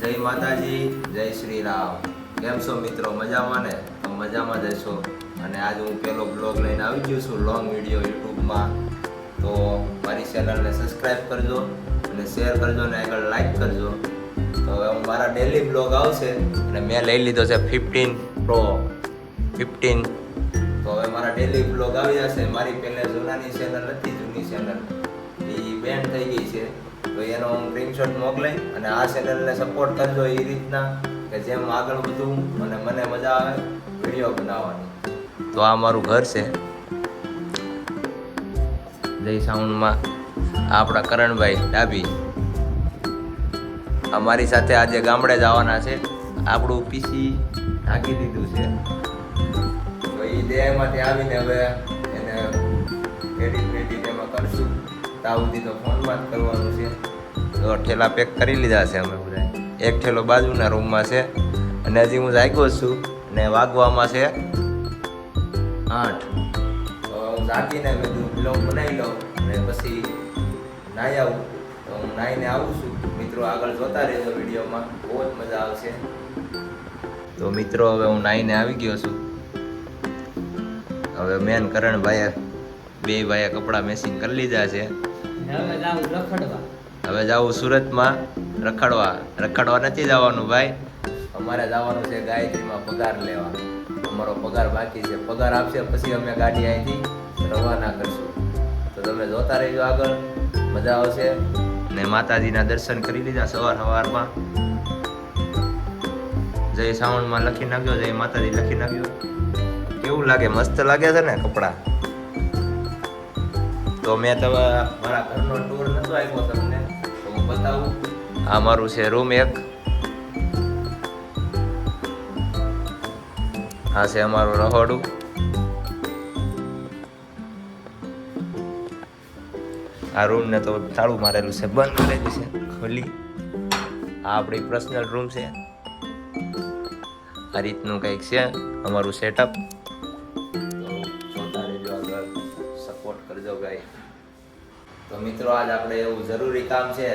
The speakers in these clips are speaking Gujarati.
જય માતાજી, જય શ્રી રામ કેમ છો મિત્રો? મજામાં ને? તો મજામાં જશો અને આજે હું પહેલો બ્લોગ લઈને આવી ગયો છું લોંગ વીડિયો યુટ્યુબમાં. તો મારી ચેનલને સબસ્ક્રાઈબ કરજો અને શેર કરજો અને આગળ લાઈક કરજો. તો હવે હું મારા ડેલી બ્લોગ આવશે અને મેં લઈ લીધો છે ફિફ્ટીન પ્રો ફિફ્ટીન તો હવે મારા ડેલી બ્લોગ આવી જશે. મારી પહેલાં જૂનાની ચેનલ હતી જૂની ચેનલ એ બેન થઈ ગઈ છે. તો એનો સ્ક્રીનશોટ મોકલાઈ અને આ ચેનલને સપોર્ટ કરજો એ રીતના કે જેમ આગળ વધવું અને મને મજા આવે વીડિયો બનાવવાની. તો આ મારું ઘર છે. જય સાઉન્ડમાં આપણા કરણભાઈ ડાબી. અમારી સાથે આજે ગામડે જવાના છે. આપણું પીસી ઢાંકી દીધું છે. તો એ દેહમાંથી આવીને હવે એને એમાં કરશું. ત્યાં સુધી તો ફોનમાં જ કરવાનું છે. તો ઠેલા પેક કરી લીધા છે અમે બધા. એક ઠેલો બાજુના રૂમમાં છે અને હજી હું જાગ્યો છું અને વાગવામાં છે આઠ. જાગીને બધું બ્લોગ બનાવી લઉં અને પછી નાહી આવું. તો હું નાહીને આવું છું. મિત્રો આગળ જોતા રહેજો વિડીયોમાં. બહુ જ મજા આવશે. તો મિત્રો, હવે હું નાહીને આવી ગયો છું. હવે મેન કરણભાઈએ બે ભાઈએ કપડાં મેસિંગ કરી લીધા છે. હવે જાવ સુરતમાં રખડવા. રખડવા નથી જવાનું ભાઈ. અમારે જવાનું છે ગાયત્રીમાં પગાર લેવા. અમારો પગાર બાકી છે. પગાર આપશે પછી અમે ગાડી અહીંથી રવાના કરશું. તો તમે જોતા રહેજો આગળ. મજા આવશે. ને માતાજીના દર્શન કરી લીધા સવાર સવારમાં. જય શ્રાવણમાં લખી નાખ્યો, જય માતાજી લખી નાખ્યો. કેવું લાગે? મસ્ત લાગે છે ને કપડાં? તો મેં તમે મારા ઘરનો ટૂર નતો આપ્યો તમને, તો હું બતાવું. આ મારું છે રૂમ એક. આ છે અમારું રહોડું. આ રૂમને તો તાળું મારેલું છે, બંધ કરેલું છે ખોલી આ આપણી પર્સનલ રૂમ છે. આ રીતનું કંઈક છે, અમારું સેટઅપ તો આજ આપણે એવું જરૂરી કામ છે.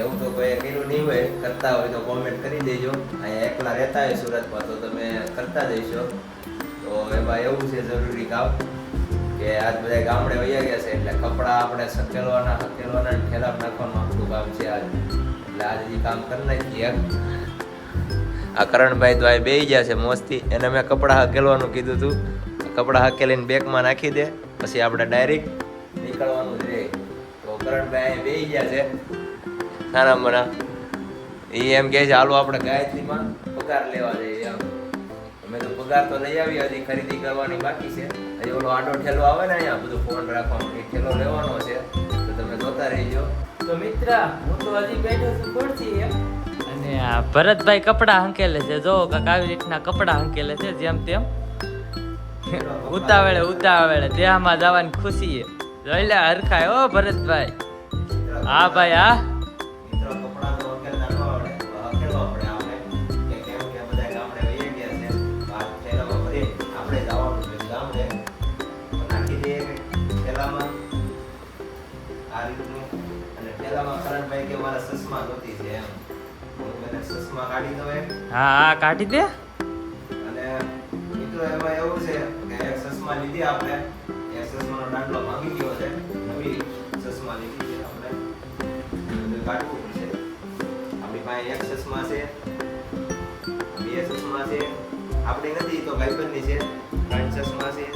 એવું તો કોઈ કર્યું નહીં હોય, કરતા હોય તો કોમેન્ટ કરી દેજો. અહીંયા એકલા રહેતા હોય સુરતમાં તો તમે કરતા જઈશો. તો એમાં એવું છે જરૂરી કામ કે આજ બધા ગામડે વૈયા ગયા છે એટલે કપડાં આપણે સકેલવાના હકેલવાના અને ઠેલા નાખવાનું આખું કામ છે આજ. એટલે આજે એ કામ કરી નાખીએ આ કરણભાઈ તો આ બેહી ગયા છે મોસ્તી એને મેં કપડાં હકેલવાનું કીધું હતું કપડાં હકેલીને બેગમાં નાખી દે. પછી આપણે ડાયરેક્ટ નીકળવાનું તો કરણભાઈ અહીં ગયા છે. નાના મના એ એમ કહે છે હાલો આપણે ગાયત્રીમાં પગાર લેવા જઈએ. અમે તો પગાર તો લઈ આવી હજી ખરીદી કરવાની બાકી છે. હજી ઓલો આડો ઠેલો આવે ને અહીંયા બધું ફોન રાખવાનો એ ઠેલો લેવાનો છે. તો તમે જોતા રહીજો. તો મિત્ર હું તો હજી બેઠો છું ખુરશી એમ અને આ ભરતભાઈ કપડા હંકેલે છે. જો કાંક આવી રીતના કપડા હંકેલે છે જેમ તેમ. ઉતાવળે ઉતાવળે દેહમાં જવાની ખુશી છે. જોઈ લે હરખાય ઓ ભરતભાઈ. હા ભાઈ હા. હું કાઢી દઉં એમ હા હા કાઢી દે. અને મિત્રો એમાં એવું છે કે એક ચશ્મા લીધી આપણે. કાઢવું છે. આપણી પાસે એક ચશ્મા છે, બે ચશ્મા છે. આપણે નથી, તો ભાઈબંધની છે. ત્રણ ચશ્મા છે.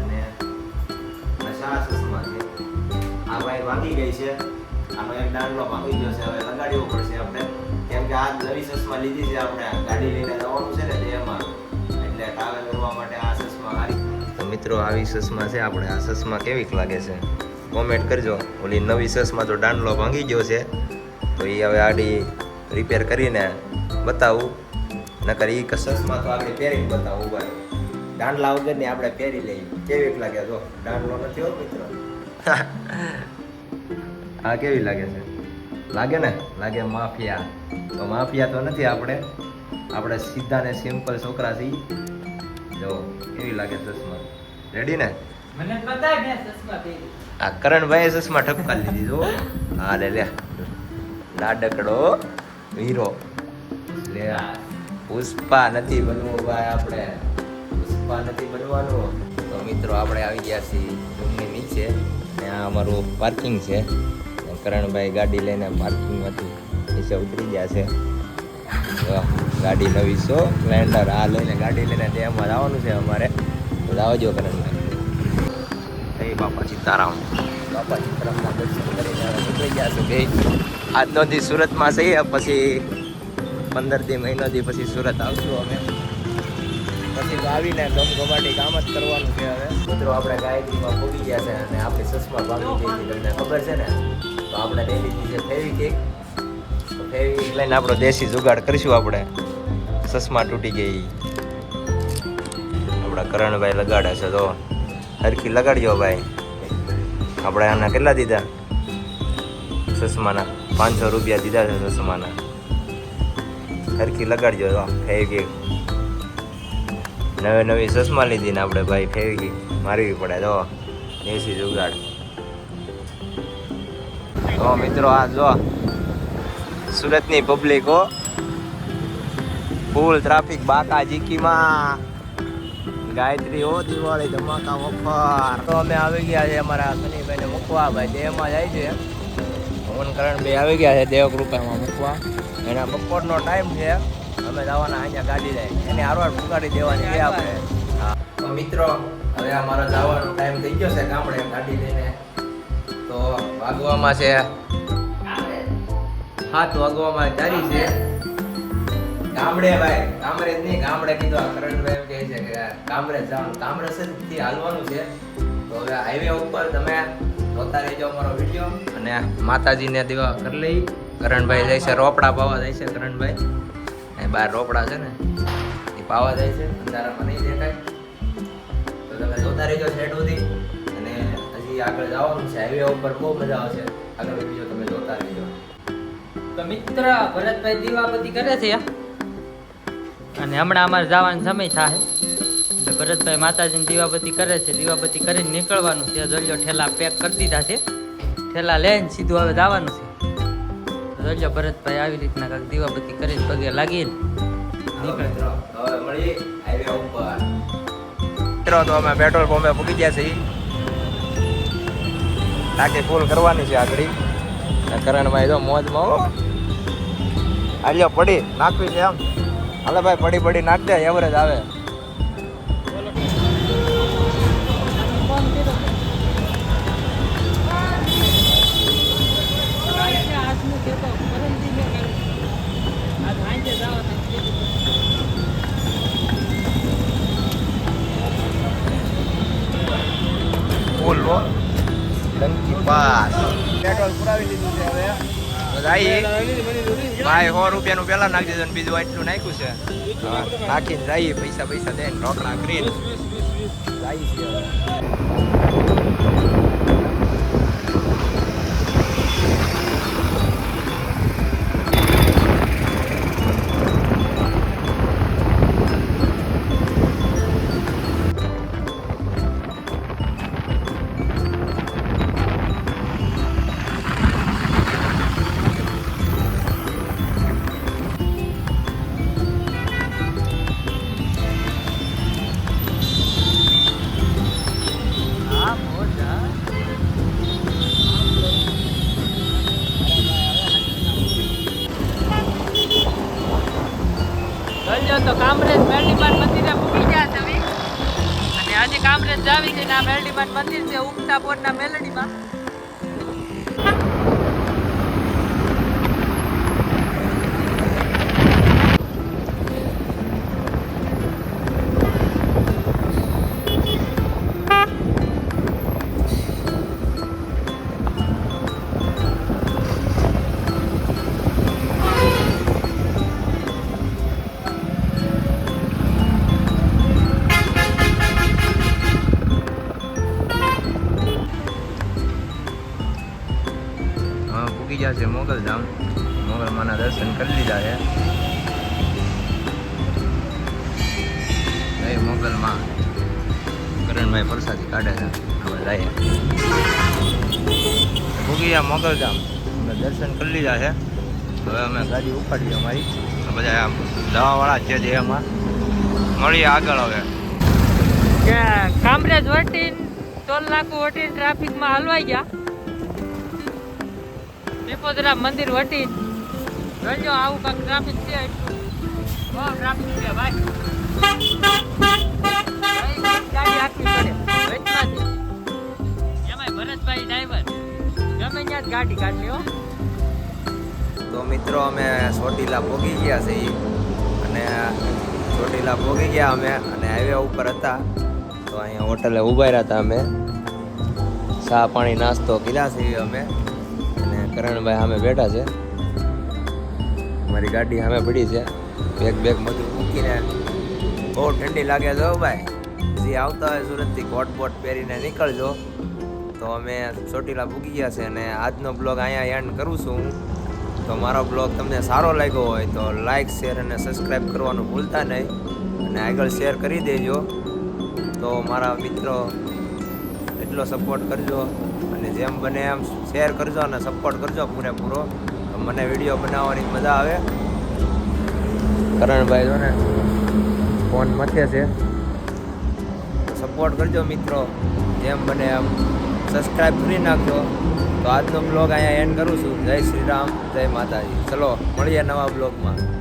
અને ચાર ચશ્મા છે. આ વાયર વાગી ગઈ છે. આનો એક દાંડલો ભાગી ગયો છે. હવે લગાડવો પડશે આપણે. કેમ કે આ નવી ચશ્મા લીધી છે આપણે. ગાડી લઈને જવાનું છે ને એમાં એટલે ટ્રાવેલ કરવા માટે આ ચશ્મા આવી તો મિત્રો, આવી ચશ્મા છે. આપણે આ ચશ્મા કેવીક લાગે છે? કોમેન્ટ કરજો. ઓલી નવી સસમાં તો ડાંડલો ભાંગી ગયો છે તો એ હવે આડી રિપેર કરીને બતાવું. નકર એ સસમાં તો આપણે પહેરીને બતાવું ભાઈ. વગર વગરની આપણે પહેરી લઈએ. કેવી લાગે જો? ડાંડલો નથી હો મિત્રો. આ કેવી લાગે છે? લાગે ને? લાગે માફિયા. તો માફિયા તો નથી આપણે. આપણે સીધા ને સિમ્પલ છોકરા છીએ. જો કેવી લાગે ચશ્મા? રેડી ને? મને બતાય મેં ચશ્મા પહેરી. આ કરણભાઈ ચશ્મા ઠપકા લીધી જો હા, લે લે. લાડકડો હીરો. એટલે પુષ્પા નથી બનવું ભાઈ આપણે. પુષ્પા નથી બનવાનું. તો મિત્રો, આપણે આવી ગયા છીએ રૂમની નીચે. ત્યાં અમારું પાર્કિંગ છે. કરણભાઈ ગાડી લઈને પાર્કિંગમાંથી નીચે ઉતરી ગયા છે. ગાડી નવી સો. સ્પ્લેન્ડર આ લઈને ગાડી લઈને તેમાં જવાનું છે અમારે. તો આવજો કરણભાઈ. જય બાપા સીતારામ. બાપા સીતારામના દર્શન કરીને નીકળી ગયા છે બે. આજનો દી સુરતમાં જઈએ પછી પંદર દી મહિનો દી પછી સુરત આવશું અમે. પછી તો આવીને ગમગમાટી કામ જ કરવાનું છે હવે. મિત્રો, આપણે ગાયત્રીમાં ભોગી ગયા છે અને આપણે ચશ્મા ભાગી ગઈ તમને ખબર છે ને? તો આપણે લીધી છે ફેવી કેક ફેવી લઈને આપણો દેશી જુગાડ કરીશું આપણે. ચશ્મા તૂટી ગઈ. આપણા કરણભાઈ લગાડે છે તો હરખી લગાડજો ભાઈ. આપણે આના કેટલા દીધા? ચશ્માના. પાંચસો રૂપિયા દીધા છે ચશ્માના. હરખી લગાડજો તો ફેવી નવી નવી ચશ્મા લીધી ને આપણે ભાઈ ફેવી મારવી પડે તો. દેશી જુગાડ. તો મિત્રો, આ જો. સુરતની પબ્લિકો ફૂલ ટ્રાફિક બાકા જીકીમાં. ગાયત્રી હો દિવાળી ધમાકા ઓફર તો અમે આવી ગયા છે અમારા સનીભાઈને મૂકવા. ભાઈ દેહમાં જાય છે. પવન કરણ ભાઈ આવી ગયા છે દેવકૃપામાં મૂકવા. એના બપોરનો ટાઈમ છે. અમે જવાના અહીંયા ગાડી લઈ. એને હારવાર પુગાડી દેવાની છે આપણે. મિત્રો, હવે અમારો જવાનો ટાઈમ થઈ ગયો છે ગામડે ગાડી લઈને. તો વાગવામાં છે. હાથ વાગવામાં તારી છે. ગામડે ભાઈ, ગામડે જ નહીં, ગામડે કીધું આ કરણભાઈ એમ કહે છે કે ગામડે જવાનું. ગામડે થી હાલવાનું છે. તો હવે હાઈવે ઉપર તમે જોતા રહેજો અમારો વીડિયો અને માતાજીને દેવા કરી લઈ. કરણભાઈ જાય છે, રોપડા પાવા જાય છે કરણભાઈ. અહીં બહાર રોપડા છે ને, એ પાવા જાય છે, અંધારામાં નહીં દેખાય. તો તમે જોતા રહેજો સેટ સુધી. અને હજી આગળ જવાનું છે હાઈવે ઉપર બહુ મજા આવશે. આગળ વીડિયો તમે જોતા રહેજો. તો મિત્ર, ભરતભાઈ દીવાબત્તી કરે છે અને હમણાં અમારે જવાનો સમય થાય. એટલે ભરતભાઈ માતાજીની દીવાબત્તી કરે છે. દીવાબત્તી કરીને નીકળવાનું છે. જોજો ઠેલા પેક કરી દીધા છે. ઠેલા લઈને સીધું હવે જવાનું છે. જોજો ભરતભાઈ આવી રીતના કાંઈક દીવાબત્તી કરીને પગે લાગીને નીકળે. તો અમે પેટ્રોલ પંપે પૂકી ગયા છીએ. ટાંકી ફૂલ કરવાની છે આગળ. કરણભાઈ જો મોજમાં હો. હાલ્યો, પડી. નાખવી છે એમ. હાલે ભાઈ પડી પડી નાખ દે એવરેજ આવે ભાઈ સો રૂપિયાનું પેલા નાખી દીધું બીજું આટલું નાખ્યું છે. હા, નાખીને જઈએ પૈસા પૈસા દઈને રોકડા કરીને. જઈએ છીએ. જોજો તો કામરેજ મેરડીમાન મંદિરે પૂકી ગયા તમે અને આજે કામરેજ જાવી છે આ મેરડીમાન મંદિર છે ઉગતા પોરના મેલડીમાં. મોગલમાના દર્શન કરી લીધા છે. જય મોગલમાં કરણભાઈ પ્રસાદી કાઢે છે. પૂકી મોગલધામ. અમે દર્શન કરી લીધા છે. હવે અમે ગાડી ઉપાડીએ અમારી. બધા દવાવાળા છે જે એમાં. મળીએ આગળ હવે. કામરેજ વટીન ટોલ નાકુ ટ્રાફિકમાં હલવાઈ ગયા. પીપોદરા મંદિર વટીન. જોજો આવું કાંક ટ્રાફિક છે બહુ ટ્રાફિક છે, ભાઈ. ગમે ત્યાં ગાડી કાઢી તો મિત્રો, અમે ચોટીલા ભોગી ગયા છે. અને ચોટીલા ભોગી ગયા અમે અને હાઈવે ઉપર હતા. તો અહીંયા હોટલે ઊભા રહ્યા હતા અમે. ચા પાણી નાસ્તો કીધા છે અમે. અને કરણભાઈ અમે બેઠા છે. મારી ગાડી સામે પડી છે. બેગ બેગ બધું મૂકીને બહુ ઠંડી લાગે છે ભાઈ. જે આવતા હોય સુરતથી કોટ બોટ પહેરીને નીકળજો. તો અમે ચોટીલા પૂકી ગયા છે અને આજનો બ્લોગ અહીંયા એન્ડ કરું છું તો મારો બ્લોગ તમને સારો લાગ્યો હોય તો લાઇક શેર અને સબસ્ક્રાઈબ કરવાનું ભૂલતા નહીં. અને આગળ શેર કરી દેજો. તો મારા મિત્રો એટલો સપોર્ટ કરજો. અને જેમ બને એમ શેર કરજો અને સપોર્ટ કરજો પૂરેપૂરો. મને વીડિયો બનાવવાની મજા આવે. કરણભાઈ જો ને ફોન મથે છે. સપોર્ટ કરજો મિત્રો. જેમ બને એમ સબસ્ક્રાઈબ કરી નાખજો. તો આજનો બ્લોગ અહીંયા એન્ડ કરું છું. જય શ્રી રામ, જય માતાજી. ચલો, મળીએ નવા બ્લોગમાં